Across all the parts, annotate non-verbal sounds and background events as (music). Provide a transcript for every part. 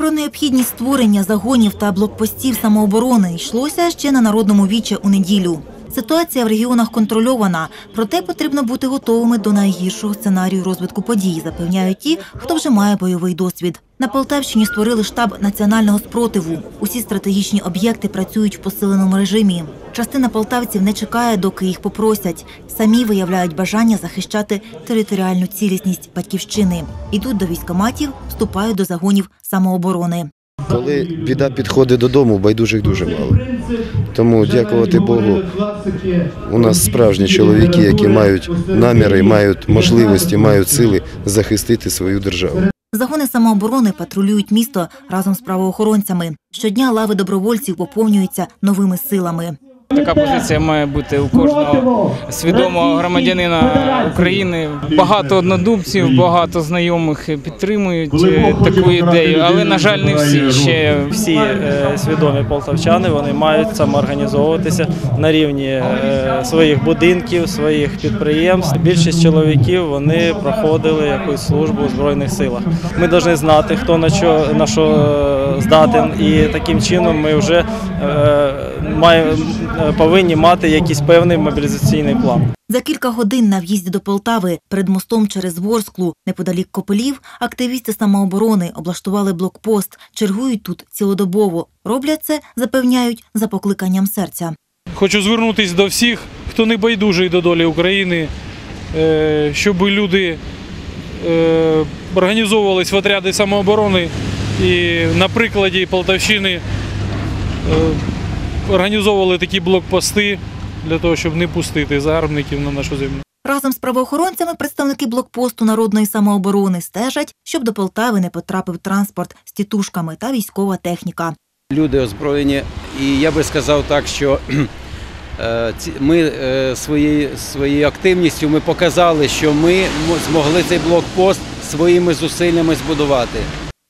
Про необхідність створення загонів та блокпостів самооборони йшлося ще на народному віче у неділю. Ситуація в регіонах контрольована, проте потрібно бути готовими до найгіршого сценарію розвитку подій, запевняють ті, хто вже має бойовий досвід. На Полтавщині створили штаб національного спротиву. Усі стратегічні об'єкти працюють в посиленому режимі. Частина полтавців не чекає, доки їх попросять. Самі виявляють бажання захищати територіальну цілісність батьківщини. Ідуть до військоматів, вступають до загонів самооборони. Коли біда підходить додому, байдужих дуже мало. Тому, дякувати Богу, у нас справжні чоловіки, які мають наміри, мають можливості, мають сили захистити свою державу. Загони самооборони патрулюють місто разом з правоохоронцями. Щодня лави добровольців поповнюються новими силами. Така позиція має бути у кожного свідомого громадянина України. Багато однодумців, багато знайомих підтримують таку ідею, але на жаль, не всі ще всі е, свідомі полтавчани вони мають самоорганізовуватися на рівні е, своїх будинків, своїх підприємств. Більшість чоловіків вони проходили якусь службу у збройних силах. Ми повинні знати, хто на що на що е, здатен, і таким чином ми вже маємо повинні мати якийсь певний мобілізаційний план. За кілька годин на в'їзді до Полтави перед мостом через Ворсклу, неподалік Копелів, активісти самооборони облаштували блокпост, чергують тут цілодобово. Роблять це, запевняють, за покликанням серця. Хочу звернутися до всіх, хто не байдужий до долі України, е, щоб люди е, організовувались в отряди самооборони і на прикладі Полтавщини е, організовували такі блокпости для того, щоб не пустити загарбників на нашу землю. Разом з правоохоронцями представники блокпосту народної самооборони стежать, щоб до Полтави не потрапив транспорт з тітушками та військова техніка. Люди озброєні, і я би сказав так, що (clears throat) е, ми е, своєю своєю активністю ми показали, що ми змогли цей блокпост своїми зусиллями збудувати.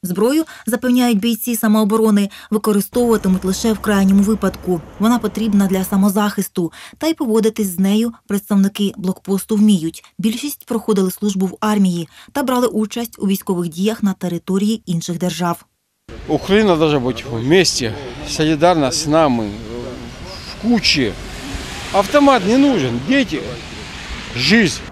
Зброю, запевняють бійці самооборони, використовуватимуть лише в крайньому випадку. Вона потрібна для самозахисту, та й поводитись з нею представники блокпосту вміють. Більшість проходили службу в армії та брали участь у військових діях на території інших держав. Украина должна быть вместе, солидарна с нами, в куче. Автомат не нужен, дети, жизнь.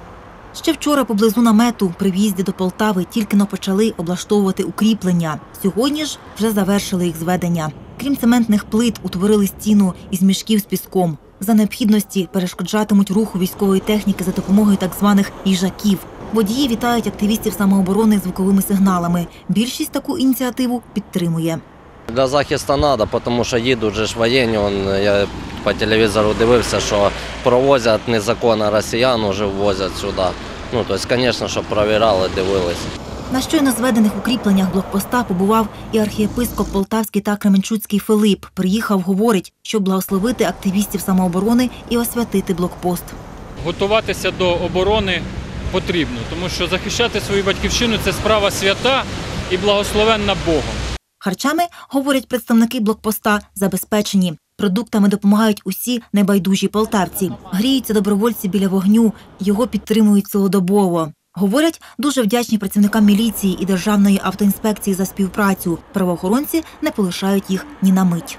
Ще вчора поблизу намету при в'їзді до Полтави тільки но почали облаштовувати укріплення. Сьогодні ж вже завершили їх зведення. Крім цементних плит, утворили стіну із мішків з піском. За необхідності перешкоджатимуть руху військової техніки за допомогою так званих їжаків. Водії вітають активістів самооборони звуковими сигналами. Більшість таку ініціативу підтримує. Для захисту треба, тому що їдуть же ж воєнні. Он, я по телевізору дивився, що провозять незаконно росіян, вже ввозять сюди. Ну, тобто, звісно, щоб провіряли, дивилися. На щойно зведених укріпленнях блокпоста побував і архієпископ Полтавський та Кременчуцький Филип. Приїхав, говорить, щоб благословити активістів самооборони і освятити блокпост. Готуватися до оборони потрібно, тому що захищати свою батьківщину це справа свята і благословенна Богом. Харчами, говорять представники блокпоста, забезпечені. Продуктами допомагають усі небайдужі полтавці. Гріються добровольці біля вогню, його підтримують цілодобово. Говорять, дуже вдячні працівникам міліції і державної автоінспекції за співпрацю. Правоохоронці не полишають їх ні на мить.